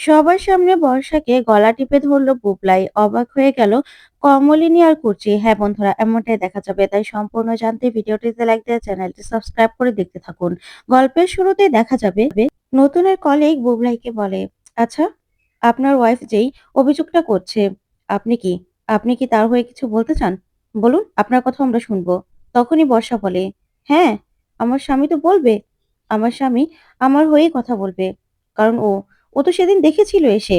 সবার সামনে বর্ষাকে গলা টিপে ধরলো বুবলাই, অবাক হয়ে গেল, কমলিনী আর কুচি হ্যাঁ বন্ধুরা, এমনটাই দেখা যাবে। তাই সম্পূর্ণ জানতে ভিডিওটিতে লাইক দিয়ে চ্যানেলটি সাবস্ক্রাইব করে দেখতে থাকুন। গল্পের শুরুতেই দেখা যাবে নতুনের কলিগ বুবলাইকে বলে আচ্ছা আপনার ওয়াইফ যেই অভিযোগটা করছে, আপনি কি আপনি কি তার হয়ে কিছু বলতে চান? বলুন, আপনার কথা আমরা শুনব। তখনই বর্ষা বলে হ্যাঁ আমার স্বামী তো বলবে, আমার স্বামী আমার হয়েই কথা বলবে, কারণ ও ও তো সেদিন দেখেছিল এসে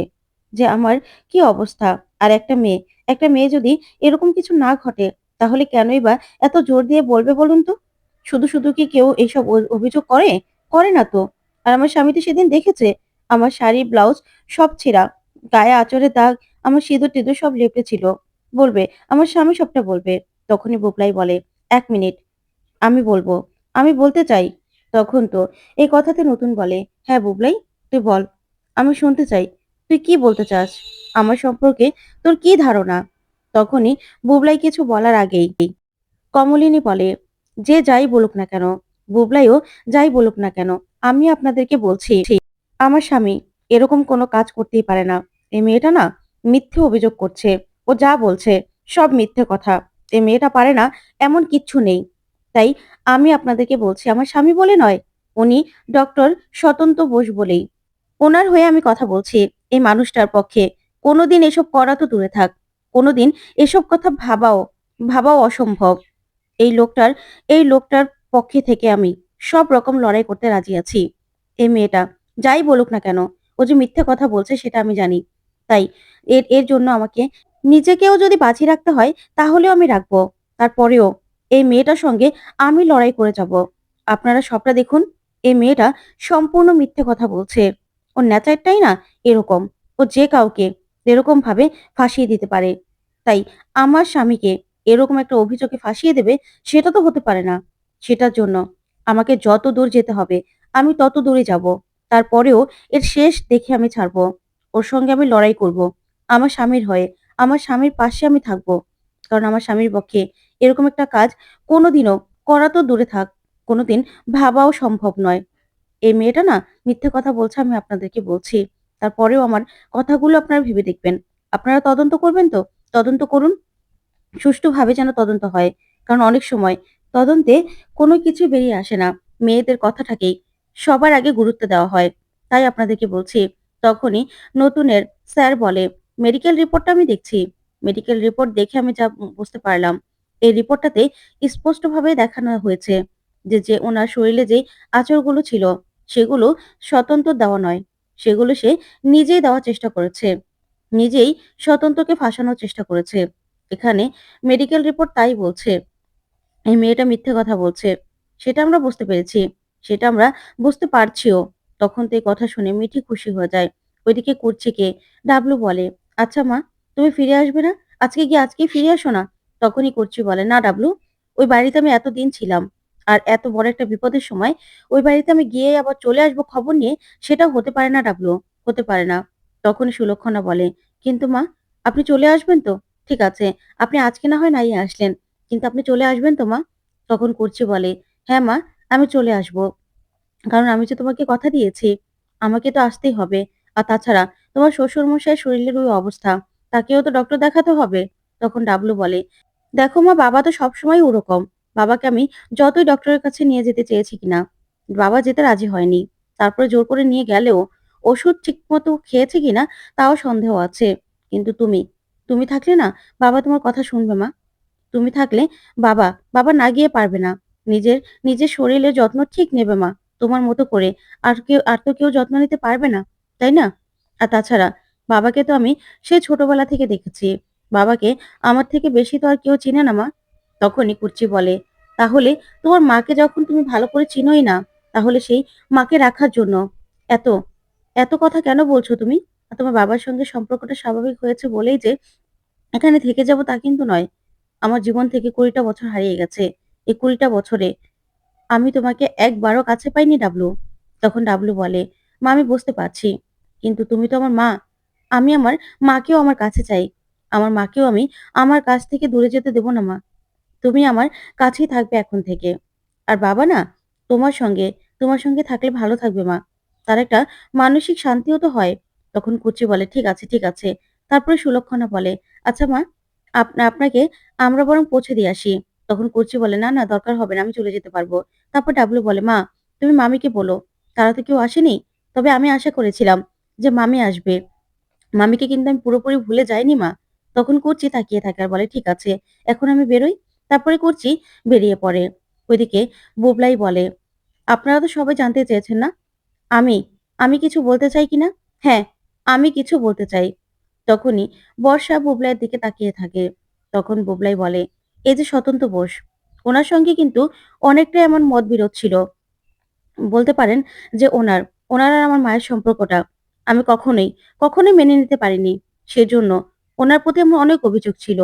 যে আমার কি অবস্থা। আর একটা মেয়ে একটা মেয়ে যদি এরকম কিছু না ঘটে, তাহলে কেনই বা এত জোর দিয়ে বলবে বলুন তো? শুধু শুধু কি কেউ এইসব অভিযোগ করে? করে না তো। আর আমার স্বামী তো সেদিন দেখেছে, আমার শাড়ি, ব্লাউজ সব ছেঁড়া, গায়ে আঁচড়ের দাগ, আমার সিঁদুর টিঁদুর সব লেপে ছিল। বলবে, আমার স্বামী সবটা বলবে। তখনই বুবলাই বলে, এক মিনিট, আমি বলব, আমি বলতে চাই। তখন তো এই কথাতে নতুন বলে হ্যাঁ বুবলাই তুই বল। আমি শুনতে চাই। তুই কি বলতে চাস? আমার সম্পর্কে তোর কি ধারণা? তখনই বুবলাই কিছু বলার আগেই কমলিনী বলে, যে যাই বলুক না কেন, বুবলাইও যাই বলুক না কেন, আমি আপনাদেরকে বলছি, আমার স্বামী এরকম কোনো কাজ করতেই পারে না। এই মেয়েটা না মিথ্যে অভিযোগ করছে। ও যা বলছে সব মিথ্যে কথা। এই মেয়েটা পারে না এমন কিচ্ছু নেই। তাই আমি আপনাদেরকে বলছি, আমার স্বামী বলে নয়, উনি ডক্টর স্বতন্ত্র বোস বলেই ওনার হয়ে আমি কথা বলছি, এই মানুষটার পক্ষে। কোনোদিন এসব করা তো দূরে থাক। কোনোদিন এসব কথা ভাবাও ভাবাও অসম্ভব। এই লোকটার এই লোকটার পক্ষে থেকে আমি সব রকম লড়াই করতে রাজি আছি। এই মেয়েটা, যাই বলুক না কেন, ও যে মিথ্যে কথা বলছে সেটা আমি জানি। তাই এর এর জন্য আমাকে নিজেকেও যদি বাঁচিয়ে রাখতে হয়, তাহলেও আমি রাখব। তারপরেও এই মেয়েটার সঙ্গে আমি লড়াই করে যাব। আপনারা সবটা দেখুন, এই মেয়েটা সম্পূর্ণ মিথ্যে কথা বলছে। ওর নেচারটাই না এরকম। ও যে কাউকে এরকম ভাবে ফাঁসিয়ে দিতে পারে। তাই আমার স্বামীকে এরকম একটা অভিযোগে ফাঁসিয়ে দেবে সেটা তো হতে পারে না। সেটার জন্য আমাকে যত দূর যেতে হবে, আমি তত দূরে যাব। তারপরেও এর শেষ দেখে আমি ছাড়বো। ওর সঙ্গে আমি লড়াই করব। আমার স্বামীর হয়ে, আমার স্বামীর পাশে আমি থাকব। কারণ আমার স্বামীর পক্ষে এরকম একটা কাজ কোনোদিনও করা তো দূরে থাক, কোনোদিন ভাবাও সম্ভব নয়। এই মেয়েটা না মিথ্যে কথা বলছে আমি আপনাদেরকে বলছি। তারপরেও আমার কথাগুলো আপনারা ভেবে দেখবেন। আপনারা তদন্ত করবেন তো? তদন্ত করুন। সুষ্ঠুভাবে যেন তদন্ত হয়। কারণ অনেক সময় তদন্তে কোনো কিছু বেরিয়ে আসে না। মেয়েদের কথাটাকেই সবার আগে গুরুত্ব দেওয়া হয়। তাই আপনাদেরকে বলছি, তখনই নতুনের স্যার বলে, মেডিকেল রিপোর্টটা আমি দেখছি। মেডিকেল রিপোর্ট দেখে আমি যা বুঝতে পারলাম। এই রিপোর্টটাতে স্পষ্টভাবে দেখানো হয়েছে যে যে ওনার শরীরে যে আচরগুলো ছিল সেগুলো স্বতন্ত্র দেওয়া নয়। সেগুলো সে নিজেই দেওয়ার চেষ্টা করেছে। নিজেই স্বতন্ত্রকে ফাঁসানোর চেষ্টা করেছে। এখানে মেডিকেল রিপোর্ট তাই বলছে। এই মেয়েটা মিথ্যে কথা বলছে। সেটা আমরা বুঝতে পেরেছি। সেটা আমরা বুঝতে পারছিও। তখন তো এই কথা শুনে মিঠি খুশি হয়ে যায়। ওইদিকে কুর্চিকে ডাবলু বলে আচ্ছা মা, তুমি ফিরে আসবে না? আজকে গিয়ে আজকে ফিরে আসো না? তখনই কুর্চি বলে, না ডাবলু, ওই বাড়িতে আমি এতদিন ছিলাম। আর এত বড় একটা বিপদের সময় ওই বাড়িতে আমি গিয়ে আবার চলে আসব খবর নিয়ে, সেটাও হতে পারে না ডাবলু, হতে পারে না। তখনই সুলক্ষণা বলে, কিন্তু মা, আপনি চলে আসবেন তো? ঠিক আছে, আপনি আজকে না হয় নাই আসলেন, কিন্তু আপনি চলে আসবেন তো মা? তখন কুর্চি বলে হ্যাঁ মা, আমি চলে আসব। কারণ আমি যে তোমাকে কথা দিয়েছি, আমাকে তো আসতেই হবে। আর তাছাড়া তোমার শ্বশুর মশাই শরীরের ওই অবস্থা, তাকেও তো ডক্টর দেখাতে হবে? তখন ডাবলু বলে, দেখো মা, বাবা তো সবসময় ওরকম। বাবাকে আমি যতই ডক্টরের কাছে নিয়ে যেতে চেয়েছি কিনা, বাবা যেতে রাজি হয়নি। তারপরে জোর করে নিয়ে গেলেও ওষুধ ঠিক মতো খেয়েছে কিনা তাও সন্দেহ আছে। কিন্তু তুমি তুমি থাকলে না বাবা তোমার কথা শুনবে মা। তুমি থাকলে বাবা বাবা না গিয়ে পারবে না। নিজের নিজের শরীরের যত্ন ঠিক নেবে মা, তোমার মতো করে। আর কেউ, আর তো কেউ যত্ন নিতে পারবে না, তাই না? আর তাছাড়া বাবাকে তো আমি সে ছোটবেলা থেকে দেখেছি। বাবাকে আমার থেকে বেশি তো আর কেউ চিনে না মা। তখনই কুর্চি বলে, তাহলে তোমার মাকে যখন তুমি ভালো করে চিনোই না, তাহলে সেই মাকে রাখার জন্য এত এত কথা কেন বলছো তুমি? তোমার বাবার সঙ্গে সম্পর্কটা স্বাভাবিক হয়েছে বলেই যে এখানে থেকে যাব তা কিন্তু নয়। আমার জীবন থেকে কুড়িটা বছর হারিয়ে গেছে। এই কুড়িটা বছরে আমি তোমাকে একবারও কাছে পাইনি ডাবলু। তখন ডাবলু বলে, মা, আমি বুঝতে পারছি, কিন্তু তুমি তো আমার মা। আমি আমার মাকেও আমার কাছে চাই। আমার মাকেও আমি আমার কাছ থেকে দূরে যেতে দেবো না, মা। তুমি আমার কাছেই থাকবে এখন থেকে। আর বাবা না, তোমার সঙ্গে তোমার সঙ্গে থাকলে ভালো থাকবে মা। তার একটা মানসিক শান্তিও তো হয়। তখন কুচি বলে, ঠিক আছে ঠিক আছে। তারপরে সুলক্ষণা বলে আচ্ছা মা আপনা আপনাকে আমরা বরং পৌঁছে দিয়ে আসি। তখন কুচি বলে, না না, দরকার হবে না, আমি চলে যেতে পারব। তারপর ডাবলু বলে, মা, তুমি মামিকে বলো, তারা তো কেউ আসেনি? তবে আমি আশা করেছিলাম যে মামি আসবে। মামিকে কিন্তু আমি পুরোপুরি ভুলে যাইনি মা। তখন কুচি তাকিয়ে থাকে আর বলে, ঠিক আছে, এখন আমি বেরোই। তারপরে কুচি বেরিয়ে পড়ে। ওইদিকে বুবলাই বলে, আপনারা তো সবাই জানতে চেয়েছেন না? আমি আমি কিছু বলতে চাই কিনা হ্যাঁ আমি কিছু বলতে চাই। তখনই বর্ষা বুবলাইয়ের দিকে তাকিয়ে থাকে। তখন বুবলাই বলে, এই যে স্বতন্ত্র বোস, ওনার সঙ্গে কিন্তু অনেকটা এমন মতবিরোধ ছিল। বলতে পারেন যে ওনার ওনার আর আমার মায়ের সম্পর্কটা আমি কখনোই কখনোই মেনে নিতে পারিনি। সেজন্য ওনার প্রতি আমার অনেক অভিযোগ ছিল।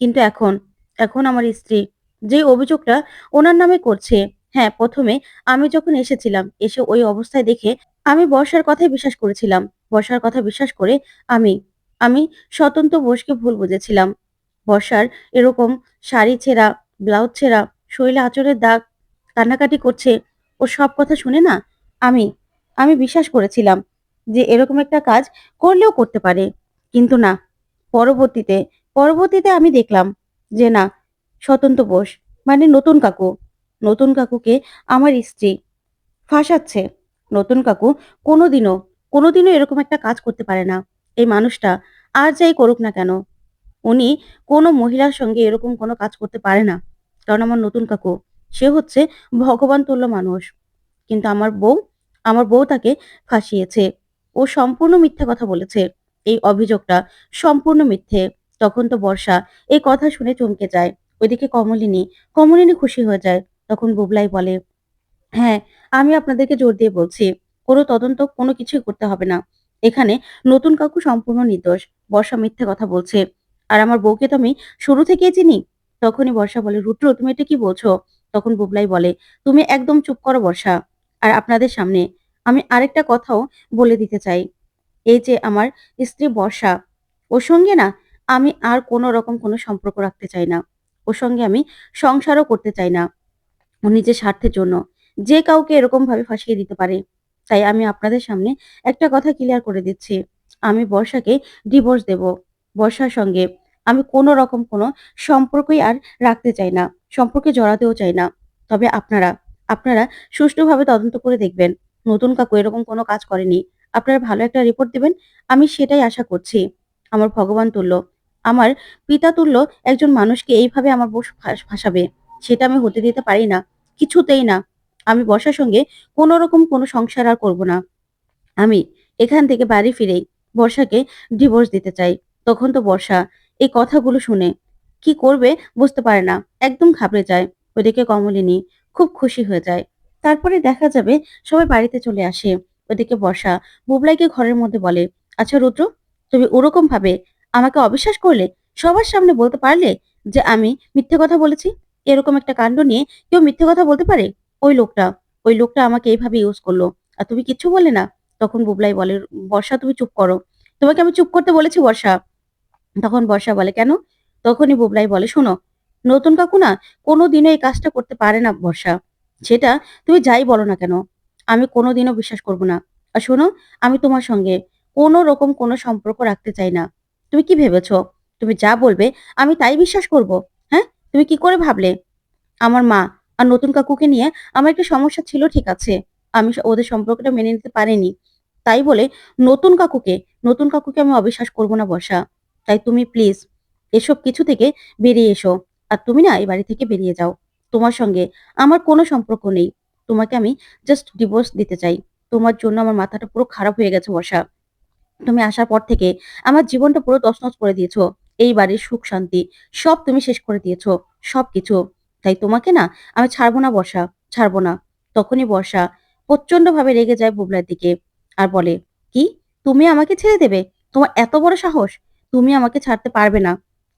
কিন্তু এখন এখন আমার স্ত্রী। যে অভিযোগটা ওনার নামে করছে হ্যাঁ প্রথমে আমি যখন এসেছিলাম, এসে ওই অবস্থায় দেখে আমি বর্ষার কথাই বিশ্বাস করেছিলাম। বর্ষার কথা বিশ্বাস করে আমি আমি স্বতন্ত্র বোসকে ভুল বুঝেছিলাম। বর্ষার এরকম শাড়ি ছেঁড়া, ব্লাউজ ছেঁড়া শরীরে আচরের দাগ, কান্নাকাটি করছে, ও সব কথা শুনে না আমি আমি বিশ্বাস করেছিলাম যে এরকম একটা কাজ করলেও করতে পারে। কিন্তু না, পরবর্তীতে পরবর্তীতে আমি দেখলাম যে না, স্বতন্ত্র বোস মানে নতুন কাকু। নতুন কাকুকে আমার স্ত্রী ফাঁসাচ্ছে। নতুন কাকু কোনোদিনও কোনোদিনও এরকম একটা কাজ করতে পারে না। এই মানুষটা আর যাই করুক না কেন, উনি কোনো মহিলার সঙ্গে এরকম কোনো কাজ করতে পারে না। কারণ আমার নতুন কাকু, সে হচ্ছে ভগবান তুল্য মানুষ। কিন্তু আমার বউ আমার বউ তাকে ফাঁসিয়েছে। ও সম্পূর্ণ মিথ্যা কথা বলেছে। এই অভিযোগটা সম্পূর্ণ মিথ্যে। তখন তো বর্ষা এই কথা শুনে চমকে যায়। ওইদিকে কমলিনী কমলিনী খুশি হয়ে যায়। তখন বুবলাই বলে হ্যাঁ আমি আপনাদেরকে জোর দিয়ে বলছি, কোনো তদন্ত, কোনো কিছুই করতে হবে না। এখানে নতুন কাকু সম্পূর্ণ নির্দোষ। বর্ষা মিথ্যে কথা বলছে। আর আমার বউকে তো আমি শুরু থেকেই চিনি। তখনই বর্ষা বলে, রুদ্র, তুমি এটা কি বলছো? তখন বুবলাই বলে, তুমি একদম চুপ করো বর্ষা। আর আপনাদের সামনে আমি আরেকটা কথাও বলে দিতে চাই। এই যে আমার স্ত্রী বর্ষা, ওর সঙ্গে না আমি আর কোনো রকম কোনো সম্পর্ক রাখতে চাই না। ওর সঙ্গে আমি সংসারও করতে চাই না ও নিজের স্বার্থের জন্য। যে কাউকে এরকম ভাবে ফাঁসিয়ে দিতে পারে। তাই আমি আপনাদের সামনে একটা কথা ক্লিয়ার করে দিচ্ছি। আমি বর্ষাকে ডিভোর্স দেব। বর্ষার সঙ্গে আমি কোনো রকম কোনো সম্পর্কই আর রাখতে চাই না। সম্পর্কে জড়াতেও চাই না। তবে আপনারা আপনারা সুষ্ঠুভাবে তদন্ত করে দেখবেন। নতুন কাকু এরকম কোনো কাজ করেনি। আপনারা ভালো একটা রিপোর্ট দেবেন। আমি সেটাই আশা করছি। আমার ভগবান তুল্য। আমার পিতা তুল্য একজন মানুষকে এইভাবে আমার বউ ফাঁস- ফাঁসাবে সেটা আমি হতে দিতে পারি না, কিছুতেই না। আমি বর্ষার সঙ্গে কোনো রকম কোনো সংসার আর করব না। আমি এখান থেকে বাড়ি ফিরেই বর্ষাকে ডিভোর্স দিতে চাই। তখন তো বর্ষা এই কথাগুলো শুনে কি করবে বুঝতে পারে না, একদম ঘাবড়ে যায়। ওদিকে কমলিনী খুব খুশি হয়ে যায়। তারপরে দেখা যাবে সবাই বাড়িতে চলে আসে। ওদিকে বর্ষা বুবলাইকে ঘরের মধ্যে বলে আচ্ছা রুদ্র, তুমি ওরকম ভাবে আমাকে অবিশ্বাস করলে সবার সামনে বলতে পারলে যে আমি মিথ্যে কথা বলেছি? এরকম একটা কাণ্ড নিয়ে কেউ মিথ্যে কথা বলতে পারে? ওই লোকটা ওই লোকটা আমাকে এইভাবে ইউজ করল। আর তুমি কিচ্ছু বলে না। তখন বুবলাই বলে, বর্ষা, তুমি চুপ করো। তোমাকে আমি চুপ করতে বলেছি, বর্ষা। তখন বর্ষা বলে, কেন? তখনই বুবলাই বলে, শোনো, নতুন কাকু না কোনোদিনও এই কাজটা করতে পারে না, বর্ষা। সেটা তুমি যাই বলো না কেন? আমি কোনোদিনও বিশ্বাস করব না। আর শোনো, আমি তোমার সঙ্গে কোনো রকম কোনো সম্পর্ক রাখতে চাই না। তুমি কি ভেবেছ? তুমি যা বলবে, আমি তাই বিশ্বাস করব। হ্যাঁ? তুমি কি করে ভাবলে? আমার মা আর নতুন কাকুকে নিয়ে আমার একটা সমস্যা ছিল, ঠিক আছে। আমি ওদের সম্পর্কটা মেনে নিতে পারিনি। তাই বলে নতুন কাকুকে নতুন কাকুকে আমি অবিশ্বাস করব না বর্ষা। তাই তুমি প্লিজ এসব কিছু থেকে বেরিয়ে এসো। আর তুমি না, এই বাড়ি থেকে বেরিয়ে যাও। তোমার সঙ্গে আমার কোনো সম্পর্ক নেই। তোমাকে আমি জাস্ট ডিভোর্স দিতে চাই। তোমার জন্য আমার মাথাটা পুরো খারাপ হয়ে গেছে বর্ষা। তুমি আসার পর থেকে আমার জীবনটা পুরো তছনছ করে দিয়েছ। এই বাড়ির সুখ, শান্তি, সব তুমি শেষ করে দিয়েছ। সবকিছু। তাই তোমাকে না, আমি ছাড়বো না বর্ষা, ছাড়বো না। তখনই বর্ষা প্রচণ্ড ভাবে রেগে যায় বুবলার দিকে আর বলে, কি? তুমি আমাকে ছেড়ে দেবে? তোমার এত বড় সাহস? তুমি আমাকে ছাড়তে পারবে না।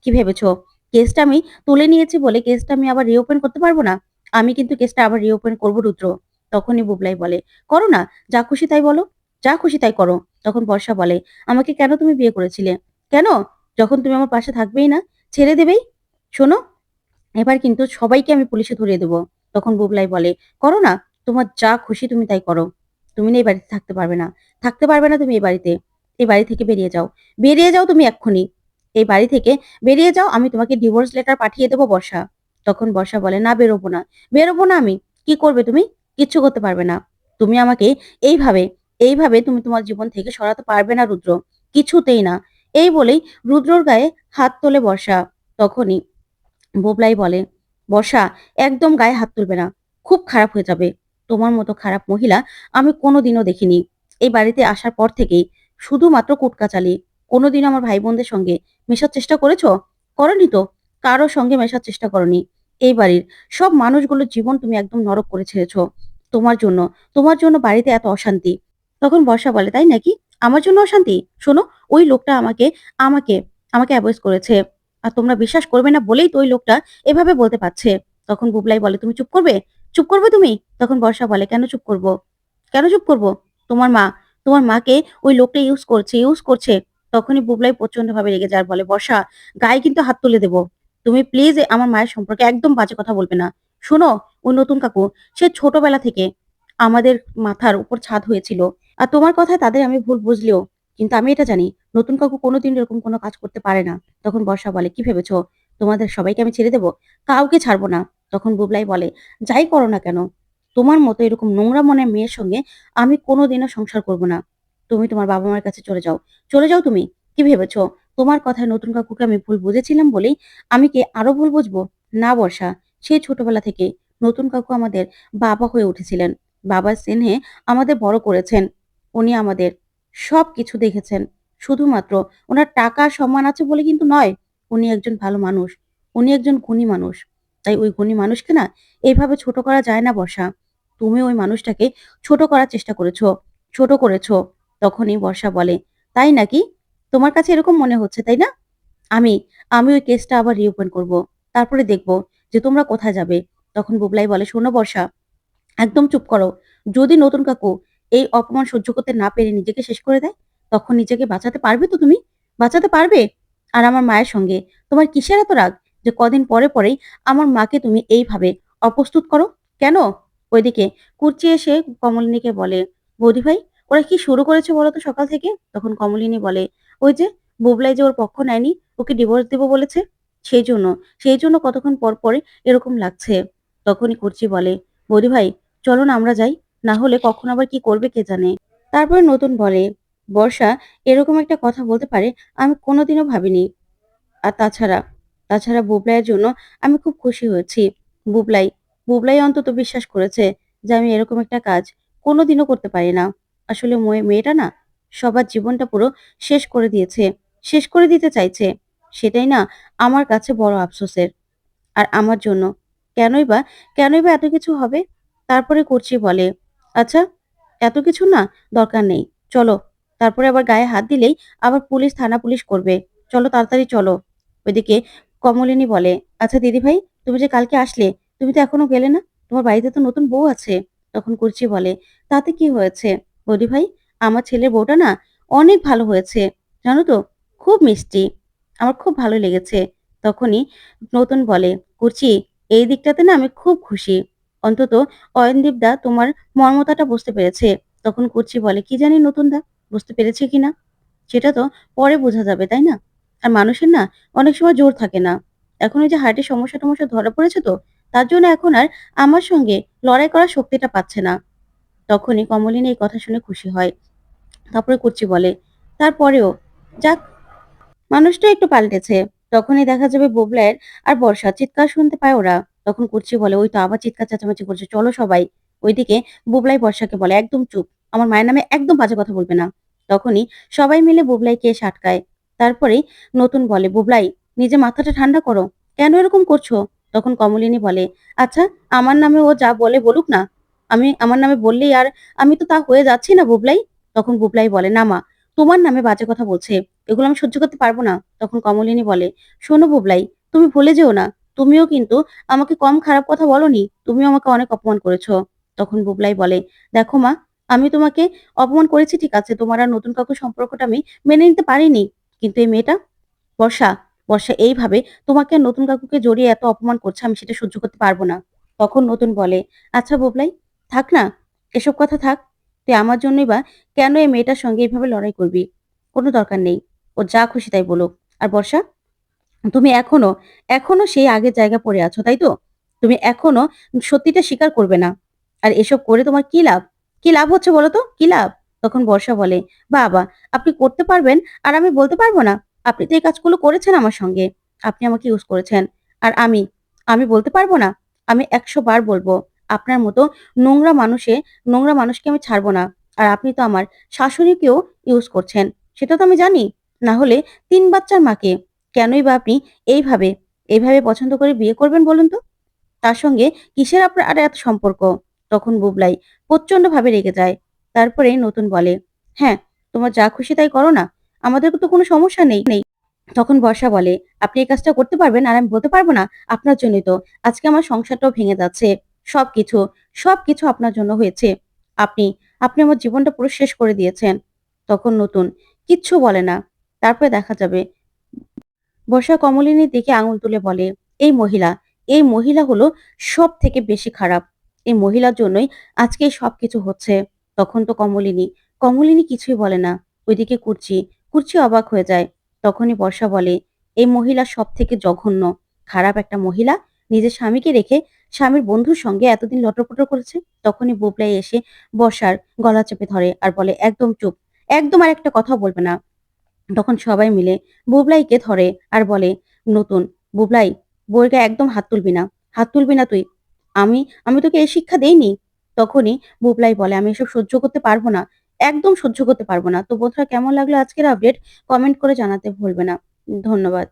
কি ভেবেছো? কেসটা আমি তুলে নিয়েছি বলে কেসটা আমি আবার রিওপেন করতে পারব না? আমি কিন্তু কেসটা আবার রিওপেন করব, রুদ্র। তখনই বুবলাই বলে, করো না, যা খুশি তাই বলো, যা খুশি তাই করো। তখন বর্ষা বলে, আমাকে কেন তুমি বিয়ে করেছিলে? কেন? যখন তুমি আমার পাশে থাকবেই না, ছেড়ে দেবেই? শোনো, এবার কিন্তু সবাইকে আমি পুলিশে ধরিয়ে দেবো। তখন বুবলাই বলে, করো না, তোমার যা খুশি তুমি তাই করো। তুমি না এই বাড়িতে থাকতে পারবে না। থাকতে পারবে না তুমি এই বাড়িতে। এই বাড়ি থেকে বেরিয়ে যাও। বেরিয়ে যাও তুমি এক্ষুনি। এই বাড়ি থেকে বেরিয়ে যাও, আমি তোমাকে ডিভোর্স লেটার পাঠিয়ে দেবো বর্ষা। তখন বর্ষা বলে, না, বেরোবো না। বেরোবো না আমি। কি করবে তুমি? কিচ্ছু করতে পারবে না। তুমি আমাকে এইভাবে এইভাবে তুমি তোমার জীবন থেকে সরাতে পারবে না, রুদ্র। কিছুতেই না। এই বলেই রুদ্রর গায়ে হাত তোলে বর্ষা। তখনই বোবলাই বলে, বর্ষা, একদম গায়ে হাত তুলবে না। খুব খারাপ হয়ে যাবে। তোমার মতো খারাপ মহিলা আমি কোনোদিনও দেখিনি। এই বাড়িতে আসার পর থেকেই শুধুমাত্র কুটকাচালি কোনোদিন আমার ভাই বোনদের সঙ্গে মেশার চেষ্টা করেছ? করনি তো। কারোর সঙ্গে মেশার চেষ্টা করনি। এই বাড়ির সব মানুষগুলোর জীবন তুমি একদম নরক করে ছেড়েছো। তোমার জন্য তোমার জন্য বাড়িতে এত অশান্তি। তখন বর্ষা বলে, তাই নাকি? আমার জন্য অশান্তি। শোনো, ওই লোকটা আমাকে আমাকে আমাকে অ্যাভয়েড করেছে। আর তোমরা বিশ্বাস করবে না বলেই তো ওই লোকটা এভাবে বলতে পারছে। তখন বুবলাই বলে, তুমি চুপ করবে? চুপ করবে তুমি? তখন বর্ষা বলে, কেন চুপ করব? কেন চুপ করব? তোমার মা, তোমার মাকে ওই লোকটা ইউজ করছে ইউজ করছে। তখনই বুবলাই প্রচণ্ড ভাবে রেগে যার বলে, বর্ষা, গায়ে কিন্তু হাত তুলে দেবো। তুমি প্লিজ আমার মায়ের সম্পর্কে একদম বাজে কথা বলবে না। শোনো, ওই নতুন কাকু, সে ছোটবেলা থেকে আমাদের মাথার উপর ছাদ হয়েছিল। আর তোমার কথায় তাদের আমি ভুল বুঝলেও, কিন্তু আমি এটা জানি, নতুন কাকু কোনোদিন এরকম কোনো কাজ করতে পারে না। তখন বর্ষা বলে, কি ভেবেছো? তোমাদের সবাইকে আমি ছেড়ে দেবো? কাউকে ছাড়বো না? তখন বুবলাই বলে, যাই করো না কেন? তোমার মতো এরকম নোংরা মনের মেয়ের সঙ্গে আমি কোনোদিনও সংসার করব না। তুমি তোমার বাবা মার কাছে চলে যাও। চলে যাও তুমি? কি ভেবেছো? তোমার কথায় নতুন কাকুকে আমি ভুল বুঝেছিলাম বলেই আমি কি আরও ভুল বুঝব? না বর্ষা, সে ছোটবেলা থেকে নতুন কাকু আমাদের বাবা হয়ে উঠেছিলেন। বাবার স্নেহে আমাদের বড় করেছেন। উনি আমাদের সব কিছু দেখেছেন। শুধুমাত্র ওনার টাকা সম্মান আছে বলে কিন্তু নয়, উনি একজন ভালো মানুষ, উনি একজন গুণী মানুষ। তাই ওই গুণী মানুষকে না এইভাবে ছোট করা যায় না বর্ষা। তুমি ওই মানুষটাকে ছোট করার চেষ্টা করেছ, ছোট করেছ, তখনই বর্ষা বলে, তাই নাকি? তোমার কাছে এরকম মনে হচ্ছে, তাই না? আমি আমি ওই কেসটা আবার রিওপেন করব। তারপরে দেখব যে তোমরা কোথায় যাবে। তখন বুবলাই বলে, শোনো বর্ষা, একদম চুপ করো। যদি নতুন কাকু এই অপমান সহ্য করতে না পেরে নিজেকে শেষ করে দেয়, তখন নিজেকে বাঁচাতে পারবে তো তুমি? বাঁচাতে পারবে? আর আমার মায়ের সঙ্গে তোমার কিসের এত রাগ যে কদিন পরে পরেই আমার মাকে তুমি এইভাবে অপ্রস্তুত করো? কেন? ওইদিকে কুর্চি এসে কমলিনীকে বলে, বৌদি ভাই, ওরা কি শুরু করেছে বলো তো সকাল থেকে? তখন কমলিনী বলে, ওই যে বুবলাই যে ওর পক্ষ নেয়নি, ওকে ডিভোর্স দেবো বলেছে? সেই জন্য সেই জন্য কতক্ষণ পর পরে এরকম লাগছে? তখনই কুর্চি বলে, বৌদি ভাই, চলো না আমরা যাই। না হলে কখন আবার কি করবে কে জানে? তারপর নতুন বলে, বর্ষা, এরকম একটা কথা বলতে পারে আমি কোনোদিনও ভাবিনি। আর তাছাড়া তাছাড়া বুবলাইয়ের জন্য আমি খুব খুশি হয়েছি। বুবলাই বুবলাই অন্তত বিশ্বাস করেছে যে আমি এরকম একটা কাজ কোনোদিনও করতে পারি না। আসলে ময়ে- মেয়েটা না, সবার জীবনটা পুরো শেষ করে দিয়েছে, শেষ করে দিতে চাইছে। সেটাই না আমার কাছে বড় আফসোসের। আর আমার জন্য, কেনই বা কেনই বা এত কিছু হবে? তারপরে করছি বলে আচ্ছা এত কিছু না, দরকার নেই। চলো, তারপরে আবার গায়ে হাত দিলেই আবার পুলিশ, থানা পুলিশ করবে। চলো, তাড়াতাড়ি চলো। ওইদিকে কমলিনী বলে আচ্ছা দিদি ভাই, তুমি যে কালকে আসলে, তুমি তো এখনও গেলে না? তোমার বাড়িতে তো নতুন বউ আছে। তখন কুর্চি বলে, তাতে কি হয়েছে? বৌদি ভাই, আমার ছেলের বউটা না অনেক ভালো হয়েছে, জানো তো? খুব মিষ্টি। আমার খুব ভালো লেগেছে। তখনই নতুন বলে কুর্চি এই দিকটাতে না আমি খুব খুশি। অন্তত অয়নদীপ দা তোমার মর্মতাটা বুঝতে পেরেছে। তখন কুর্চি বলে, কি জানি নতুন দা, বুঝতে পেরেছে কিনা সেটা তো পরে বোঝা যাবে, তাই না? আর মানুষের না অনেক সময় জোর থাকে না। এখন ওই যে হার্টের সমস্যা টমস্যা ধরা পড়েছে তো, তার জন্য এখন আর আমার সঙ্গে লড়াই করার শক্তিটা পাচ্ছে না। তখনই কমলিনী এই কথা শুনে খুশি হয়। তারপরে কুর্চি বলে, তারপরেও, যাক মানুষটা একটু পাল্টেছে। তখনই দেখা যাবে বুবলাইয়ের আর বর্ষা চিৎকার শুনতে পায় ওরা। তখন কুর্চি বলে, ওই তো আবার চিৎকার চেঁচামেচি করছে, চলো সবাই। ওইদিকে বুবলাই বর্ষাকে বলে, একদম চুপ, আমার মায়ের নামে একদম বাজে কথা বলবে না। তখনই সবাই মিলে বুবলাইকে এসে আটকায়। তারপরেই নতুন বলে, বুবলাই, নিজে মাথাটা ঠান্ডা করো। কেন এরকম করছ? তখন কমলিনী বলে আচ্ছা আমার নামে ও যা বলে বলুক না। আমি, আমার নামে বললেই আর আমি তো তা হয়ে যাচ্ছি না, বুবলাই? তখন বুবলাই বলে, না মা, তোমার নামে বাজে কথা বলছে, এগুলো আমি সহ্য করতে পারব না। তখন কমলিনী বলে, শোনো বুবলাই, তুমি ভুলে যেও না। তুমিও কিন্তু আমাকে কম খারাপ কথা বলনি, তুমিও আমাকে অনেক অপমান করেছ। তখন বুবলাই বলে, দেখো মা, আমি তোমাকে অপমান করেছি, ঠিক আছে, তোমার আর নতুন কাকুর সম্পর্কটা আমি মেনে নিতে পারিনি। কিন্তু এই মেয়েটা, বর্ষা বর্ষা এইভাবে তোমাকে নতুন কাকুকে জড়িয়ে এত অপমান করছে, আমি সেটা সহ্য করতে পারব না। তখন নতুন বলে আচ্ছা বুবলাই, থাক না, এসব কথা থাক, তুই আমার জন্যই বা কেন এই মেয়েটার সঙ্গে এইভাবে লড়াই করবি? কোনো দরকার নেই, ও যা খুশি তাই বলুক। আর বর্ষা তুমি এখনও এখনও সেই আগের জায়গা পড়ে আছো, তাই তো? তুমি এখনও সত্যিটা স্বীকার করবে না। আর এসব করে তোমার কি লাভ? কি লাভ হচ্ছে বলো তো? কি লাভ? তখন বর্ষা বলে, বাবা, আপনি করতে পারবেন আর আমি বলতে পারব না। আপনি তো এই কাজগুলো করেছেন আমার সঙ্গে। আপনি আমাকে ইউজ করেছেন। আর আমি আমি বলতে পারব না। আমি একশো বার বলব, আপনার মতো নোংরা মানুষে, নোংরা মানুষকে আমি ছাড়বো না। আর আপনি তো আমার শাশুড়িকেও ইউজ করছেন। সেটা তো আমি জানি। না হলে তিন বাচ্চার মাকে কেনই বা আপনি এইভাবে এইভাবে পছন্দ করে বিয়ে করবেন বলুন তো? তার সঙ্গে কিসের আপনার আর এত সম্পর্ক? তখন বুবলাই প্রচণ্ড ভাবে রেগে যায়। তারপরে নতুন বলে হ্যাঁ তোমার যা খুশি তাই করো না, আমাদের তো কোনো সমস্যা নেই নেই। তখন বর্ষা বলে, আপনি এই কাজটা করতে পারবেন আর আমি বলতে পারব না আপনার জন্যই তো। আজকে আমার সংসারটাও ভেঙে যাচ্ছে। সবকিছু সবকিছু আপনার জন্য হয়েছে। আপনি আপনি আমার জীবনটা পুরো শেষ করে দিয়েছেন। তখন নতুন, কিচ্ছু বলে না। তারপরে দেখা যাবে বর্ষা কমলিনীর দিকে আঙুল তুলে বলে, এই মহিলা এই মহিলা হলো সব থেকে বেশি খারাপ। এই মহিলার জন্যই আজকে সবকিছু হচ্ছে। তখন তো কমলিনী কমলিনী কিছুই বলে না। ওইদিকে কুর্চি কুর্চি অবাক হয়ে যায়। তখনই বর্ষা বলে, এই মহিলা সব থেকে জঘন্য। খারাপ একটা মহিলা নিজের স্বামীকে রেখে স্বামীর বন্ধুর সঙ্গে এতদিন লটরপটর করেছে? তখনই বুবলাই এসে বর্ষার গলা চেপে ধরে আর বলে, একদম চুপ। একদম আর একটা কথা বলবে না। তখন সবাই মিলে বুবলাইকে ধরে আর বলে, নতুন, বুবলাই বইটা একদম হাত তুলবি না, হাত তুলবি না তুই। আমি আমি তোকে এই শিক্ষা দেইনি? তখনই বুবলাই বলে, আমি এসব সহ্য করতে পারব না, একদম সহ্য করতে পারব না। তো বোধহয় কেমন লাগল আজকের আপডেট কমেন্ট করে জানাতে ভুলবে না। ধন্যবাদ।